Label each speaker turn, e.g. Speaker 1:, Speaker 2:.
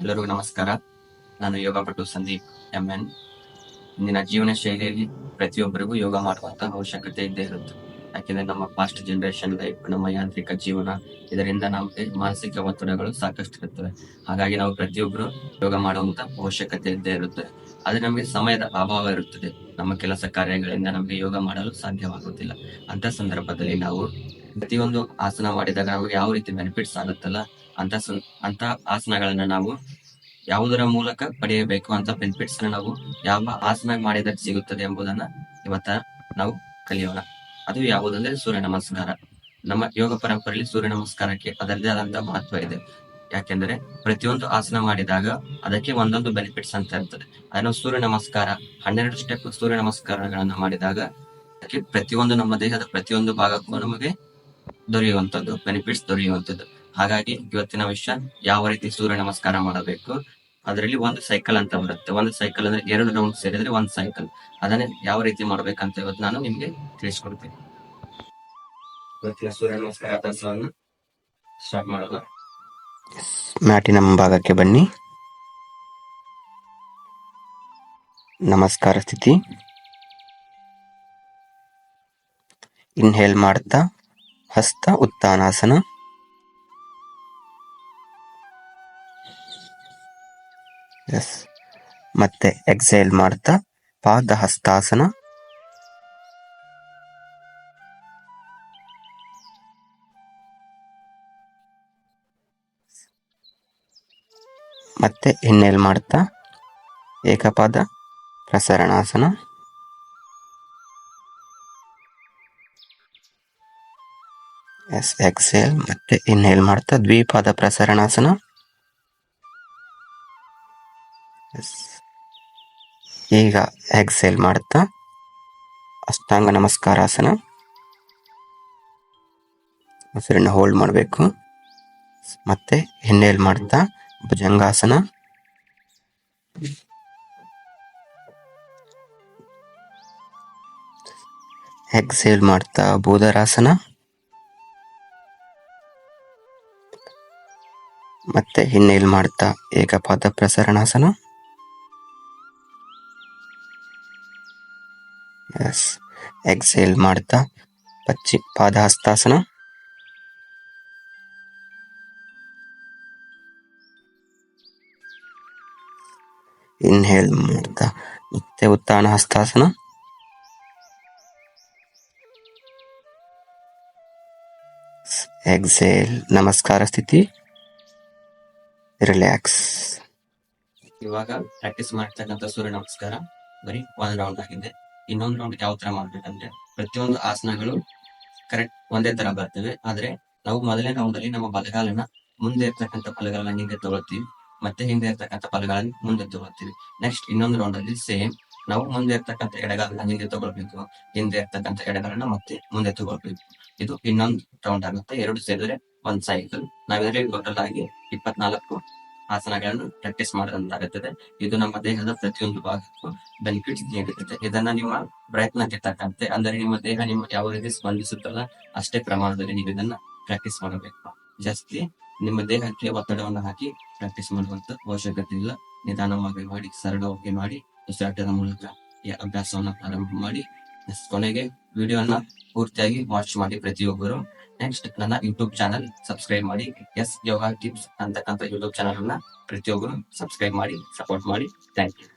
Speaker 1: ಎಲ್ಲರಿಗೂ ನಮಸ್ಕಾರ. ನಾನು ಯೋಗ ಪಟು ಸಂದೀಪ್ ಎಂ ಎನ್. ಇಂದಿನ ಜೀವನ ಶೈಲಿಯಲ್ಲಿ ಪ್ರತಿಯೊಬ್ಬರಿಗೂ ಯೋಗ ಮಾಡುವಂತಹ ಅವಶ್ಯಕತೆ ಇದ್ದೇ ಇರುತ್ತೆ. ಯಾಕೆಂದ್ರೆ ನಮ್ಮ ಫಾಸ್ಟ್ ಜನರೇಷನ್ ಲೈಫ್ ನಮ್ಮ ಯಾಂತ್ರಿಕ ಜೀವನ, ಇದರಿಂದ ನಮಗೆ ಮಾನಸಿಕ ಒತ್ತಡಗಳು ಸಾಕಷ್ಟು ಇರುತ್ತವೆ. ಹಾಗಾಗಿ ನಾವು ಪ್ರತಿಯೊಬ್ಬರು ಯೋಗ ಮಾಡುವಂತ ಅವಶ್ಯಕತೆ ಇದ್ದೇ ಇರುತ್ತೆ. ಆದ್ರೆ ನಮಗೆ ಸಮಯದ ಅಭಾವ ಇರುತ್ತದೆ. ನಮ್ಮ ಕೆಲಸ ಕಾರ್ಯಗಳಿಂದ ನಮಗೆ ಯೋಗ ಮಾಡಲು ಸಾಧ್ಯವಾಗುತ್ತಿಲ್ಲ ಅಂತ ಸಂದರ್ಭದಲ್ಲಿ ನಾವು ಪ್ರತಿಯೊಂದು ಆಸನ ಮಾಡಿದಾಗ ನಮಗೆ ಯಾವ ರೀತಿ ಬೆನಿಫಿಟ್ಸ್ ಆಗುತ್ತಲ್ಲ ಅಂತ ಅಂತ ಆಸನಗಳನ್ನ ನಾವು ಯಾವುದರ ಮೂಲಕ ಪಡೆಯಬೇಕು ಅಂತ ಬೆನಿಫಿಟ್ಸ್ ನಾವು ಯಾವ ಆಸನ ಮಾಡಿದರೆ ಸಿಗುತ್ತದೆ ಎಂಬುದನ್ನ ಇವತ್ತ ನಾವು ಕಲಿಯೋಣ. ಅದು ಯಾವುದಂದ್ರೆ ಸೂರ್ಯ ನಮಸ್ಕಾರ. ನಮ್ಮ ಯೋಗ ಪರಂಪರೆಯಲ್ಲಿ ಸೂರ್ಯ ನಮಸ್ಕಾರಕ್ಕೆ ಅದರದೇ ಆದಂತಹ ಮಹತ್ವ ಇದೆ. ಯಾಕೆಂದ್ರೆ ಪ್ರತಿಯೊಂದು ಆಸನ ಮಾಡಿದಾಗ ಅದಕ್ಕೆ ಒಂದೊಂದು ಬೆನಿಫಿಟ್ಸ್ ಅಂತ ಇರ್ತದೆ. ಅದನ್ನು ಸೂರ್ಯ ನಮಸ್ಕಾರ, ಹನ್ನೆರಡು ಸ್ಟೆಪ್ ಸೂರ್ಯ ನಮಸ್ಕಾರಗಳನ್ನ ಮಾಡಿದಾಗ ಅದಕ್ಕೆ ಪ್ರತಿಯೊಂದು ನಮ್ಮ ದೇಹದ ಪ್ರತಿಯೊಂದು ಭಾಗಕ್ಕೂ ನಮಗೆ ದೊರೆಯುವಂತದ್ದು ಬೆನಿಫಿಟ್ಸ್ ದೊರೆಯುವಂತದ್ದು ಹಾಗಾಗಿ ಇವತ್ತಿನ ವಿಷಯ ಯಾವ ರೀತಿ ಸೂರ್ಯ ನಮಸ್ಕಾರ ಮಾಡಬೇಕು? ಅದರಲ್ಲಿ ಒಂದು ಸೈಕಲ್ ಅಂತ ಬರುತ್ತೆ. ಒಂದು ಸೈಕಲ್ ಅಂದ್ರೆ ಎರಡು ರೌಂಡ್ ಸೇರಿದ್ರೆ ಒಂದು ಸೈಕಲ್ ಅದನ್ನ ಯಾವ ರೀತಿ ಮಾಡ್ಬೇಕಂತ ಇವತ್ತು ನಾನು ನಿಮ್ಗೆ ತಿಳಿಸ್ಕೊಡ್ತೀನಿ. ಇವತ್ತಿನ ಸೂರ್ಯ ನಮಸ್ಕಾರ ಸ್ಟಾರ್ಟ್ ಮಾಡೋಣ.
Speaker 2: ಮ್ಯಾಟಿನ ಮುಂಭಾಗಕ್ಕೆ ಬನ್ನಿ. ನಮಸ್ಕಾರ ಸ್ಥಿತಿ. ಇನ್ಹೇಲ್ ಮಾಡ್ತಾ ಹಸ್ತ ಉತ್ತಾನಾಸನ. ಎಸ್. ಮತ್ತೆ ಎಕ್ಸೈಲ್ ಮಾಡ್ತಾ ಪಾದ ಹಸ್ತಾಸನ ಮತ್ತೆ ಇನ್ನೆಲ್ ಮಾಡ್ತಾ ಏಕಪಾದ ಪ್ರಸರಣಾಸನ. ಎಸ್, ಎಕ್ಸೇಲ್, ಮತ್ತೆ ಇನ್ಹೇಲ್ ಮಾಡ್ತಾ ದ್ವಿಪಾದ ಪ್ರಸರಣಾಸನ. ಈಗ ಎಕ್ಸೇಲ್ ಮಾಡ್ತಾ, ಅಷ್ಟಾಂಗ ನಮಸ್ಕಾರಾಸನ. ಉಸಿರನ್ನು ಹೋಲ್ಡ್ ಮಾಡಬೇಕು. ಮತ್ತೆ ಹಿನ್ನೆಲ್ ಮಾಡ್ತಾ, ಭುಜಂಗಾಸನ. ಎಕ್ಸೇಲ್ ಮಾಡ್ತಾ ಬೂದರಾಸನ ಮತ್ತೆ ಹಿನ್ನೆಲ್ ಮಾಡ್ತಾ, ಏಕಪಾದ ಪ್ರಸರಣಾಸನ. ಎಸ್ ಎಕ್ಸೇಲ್ ಮಾಡ್ತಾ, ಪಚ್ಚಿ ಪಾದಹಸ್ತಾಸನ ಇನ್ಹೇಲ್ ಮಾಡ್ತಾ ಮತ್ತೆ ಉತ್ತಾನ ಹಸ್ತಾಸನ. ಎಕ್ಸೇಲ್ ನಮಸ್ಕಾರ ಸ್ಥಿತಿ. ರಿಲ್ಯಾಕ್ಸ್
Speaker 1: ಇವಾಗ ಪ್ರಾಕ್ಟೀಸ್ ಮಾಡ್ತಕ್ಕಂಥ ಸೂರ್ಯ ನಮಸ್ಕಾರ. ಬರೀ ಒಂದ್ ರೌಂಡ್ ಆಗಿದೆ ಇನ್ನೊಂದು ರೌಂಡ್ ಯಾವ ತರ ಮಾಡ್ಬೇಕಂದ್ರೆ ಪ್ರತಿಯೊಂದು ಆಸನಗಳು ಕರೆಕ್ಟ್ ಒಂದೇ ತರ ಬರ್ತವೆ. ಆದ್ರೆ ನಾವು ಮೊದಲನೇ ರೌಂಡ್ ಅಲ್ಲಿ ನಮ್ಮ ಬಲಗಾಲನ ಮುಂದೆ ಇರ್ತಕ್ಕಂತ ಬಲಗಾಲನ ಹಿಂದೆ ತಗೊಳ್ತೀವಿ. ಮತ್ತೆ ಹಿಂದೆ ಇರ್ತಕ್ಕಂಥ ಫಲಗಳನ್ನ ಮುಂದೆ ತಗೊಳ್ತೀವಿ. ನೆಕ್ಸ್ಟ್ ಇನ್ನೊಂದು ರೌಂಡ್ ಅಲ್ಲಿ ಸೇಮ್ ನಾವು ಮುಂದೆ ಇರ್ತಕ್ಕಂಥ ಎಡಗಾಲನ್ನ ಹಿಂದೆ ತಗೊಳ್ಬೇಕು. ಹಿಂದೆ ಇರ್ತಕ್ಕಂಥ ಎಡಗಾಲನ್ನ ಮತ್ತೆ ಮುಂದೆ ತಗೊಳ್ಬೇಕು. ಇದು ಇನ್ನೊಂದು ರೌಂಡ್ ಆಗುತ್ತೆ. ಎರಡು ಸೇರಿದ್ರೆ ಒಂದ್ ಸೈಕಲ್ ನಾವಿದ್ರೆ ಟೋಟಲ್ ಆಗಿ ಇಪ್ಪತ್ನಾಲ್ಕು ಆಸನಗಳನ್ನು ಪ್ರಾಕ್ಟೀಸ್ ಮಾಡಿದಂತಾಗುತ್ತದೆ. ಇದು ನಮ್ಮ ದೇಹದ ಪ್ರತಿಯೊಂದು ಭಾಗಕ್ಕೂ ಬೆನಿಫಿಟ್ ನೀಡುತ್ತದೆ. ಇದನ್ನ ನಿಮ್ಮ ಪ್ರಯತ್ನಕ್ಕೆ ತಕ್ಕಂತೆ, ಅಂದರೆ ನಿಮ್ಮ ದೇಹ ನಿಮ್ಮ ಯಾವ ರೀತಿ ಸ್ಪಂದಿಸುತ್ತಲ್ಲ ಅಷ್ಟೇ ಪ್ರಮಾಣದಲ್ಲಿ ನೀವು ಇದನ್ನ ಪ್ರಾಕ್ಟೀಸ್ ಮಾಡಬೇಕು. ಜಾಸ್ತಿ ನಿಮ್ಮ ದೇಹಕ್ಕೆ ಒತ್ತಡವನ್ನು ಹಾಕಿ ಪ್ರಾಕ್ಟೀಸ್ ಮಾಡುವಂತ ಅವಶ್ಯಕತೆ ಇಲ್ಲ. ನಿಧಾನವಾಗಿ ಮಾಡಿ, ಸರಳವಾಗಿ ಮಾಡಿ, ಉಸಿರಾಟದ ಮೂಲಕ ಈ ಅಭ್ಯಾಸವನ್ನು ಪ್ರಾರಂಭ ಮಾಡಿ. ಕೊನೆಗೆ ವಿಡಿಯೋನ ಪೂರ್ತಿಯಾಗಿ ವಾಚ್ ಮಾಡಿ ಪ್ರತಿಯೊಬ್ಬರು. ನೆಕ್ಸ್ಟ್ ನನ್ನ ಯೂಟ್ಯೂಬ್ ಚಾನಲ್ ಸಬ್ಸ್ಕ್ರೈಬ್ ಮಾಡಿ. ಎಸ್ ಯೋಗ ಟಿಪ್ಸ್ ಅಂತಕ್ಕಂಥ ಯೂಟ್ಯೂಬ್ ಚಾನಲ್ ಅನ್ನ ಪ್ರತಿಯೊಬ್ಬರು ಸಬ್ಸ್ಕ್ರೈಬ್ ಮಾಡಿ ಸಪೋರ್ಟ್ ಮಾಡಿ. Thank you